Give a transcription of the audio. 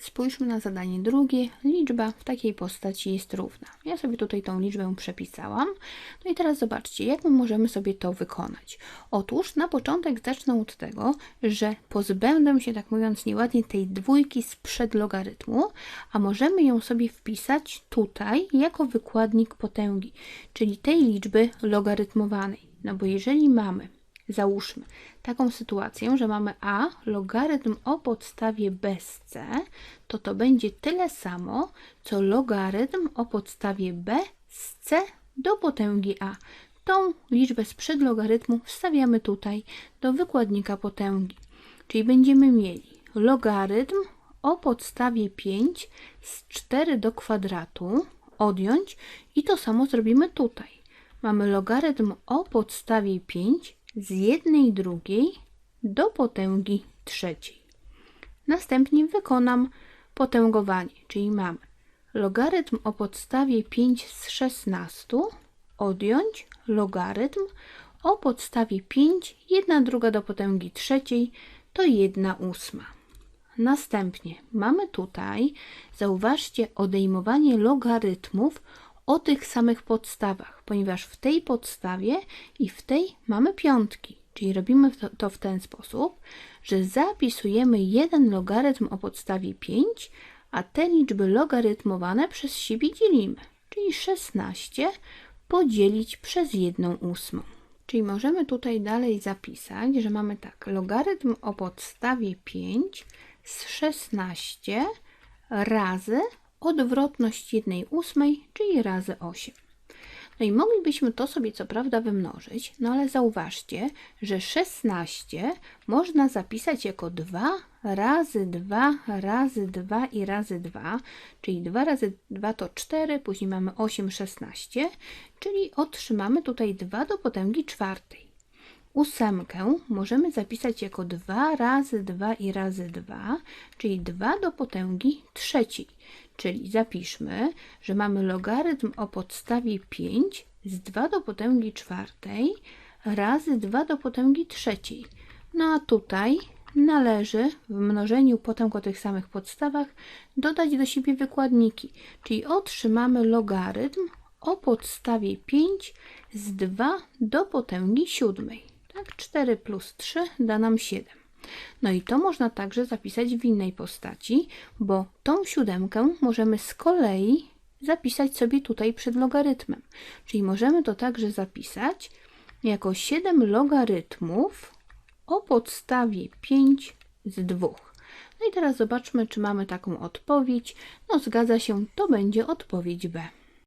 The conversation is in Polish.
Spójrzmy na zadanie drugie. Liczba w takiej postaci jest równa. Ja sobie tutaj tą liczbę przepisałam. No i teraz zobaczcie, jak my możemy sobie to wykonać. Otóż na początek zacznę od tego, że pozbędę się, tak mówiąc nieładnie, tej dwójki sprzed logarytmu, a możemy ją sobie wpisać tutaj jako wykładnik potęgi, czyli tej liczby logarytmowanej. No bo jeżeli mamy Załóżmy taką sytuację, że mamy a logarytm o podstawie b z c, to to będzie tyle samo, co logarytm o podstawie b z c do potęgi a. Tą liczbę sprzed logarytmu wstawiamy tutaj do wykładnika potęgi. Czyli będziemy mieli logarytm o podstawie 5 z 4 do kwadratu odjąć i to samo zrobimy tutaj. Mamy logarytm o podstawie 5 z jednej drugiej do potęgi trzeciej. Następnie wykonam potęgowanie, czyli mamy logarytm o podstawie 5 z 16 odjąć logarytm o podstawie 5, 1 druga do potęgi trzeciej to 1 ósma. Następnie mamy tutaj, zauważcie, odejmowanie logarytmów o tych samych podstawach, ponieważ w tej podstawie i w tej mamy piątki. Czyli robimy to, to w ten sposób, że zapisujemy jeden logarytm o podstawie 5, a te liczby logarytmowane przez siebie dzielimy. Czyli 16 podzielić przez 1 ósmą. Czyli możemy tutaj dalej zapisać, że mamy tak, logarytm o podstawie 5 z 16 razy odwrotność 1 ósmej, czyli razy 8. No i moglibyśmy to sobie co prawda wymnożyć, no ale zauważcie, że 16 można zapisać jako 2 razy 2 razy 2 i razy 2, czyli 2 razy 2 to 4, później mamy 8, 16, czyli otrzymamy tutaj 2 do potęgi czwartej. Ósemkę możemy zapisać jako 2 razy 2 i razy 2, czyli 2 do potęgi trzeciej. Czyli zapiszmy, że mamy logarytm o podstawie 5 z 2 do potęgi czwartej razy 2 do potęgi trzeciej. No a tutaj należy w mnożeniu potęg o tych samych podstawach dodać do siebie wykładniki, czyli otrzymamy logarytm o podstawie 5 z 2 do potęgi siódmej. Tak, 4 plus 3 da nam 7. No i to można także zapisać w innej postaci, bo tą siódemkę możemy z kolei zapisać sobie tutaj przed logarytmem. Czyli możemy to także zapisać jako 7 logarytmów o podstawie 5 z 2. No i teraz zobaczmy, czy mamy taką odpowiedź. No zgadza się, to będzie odpowiedź B.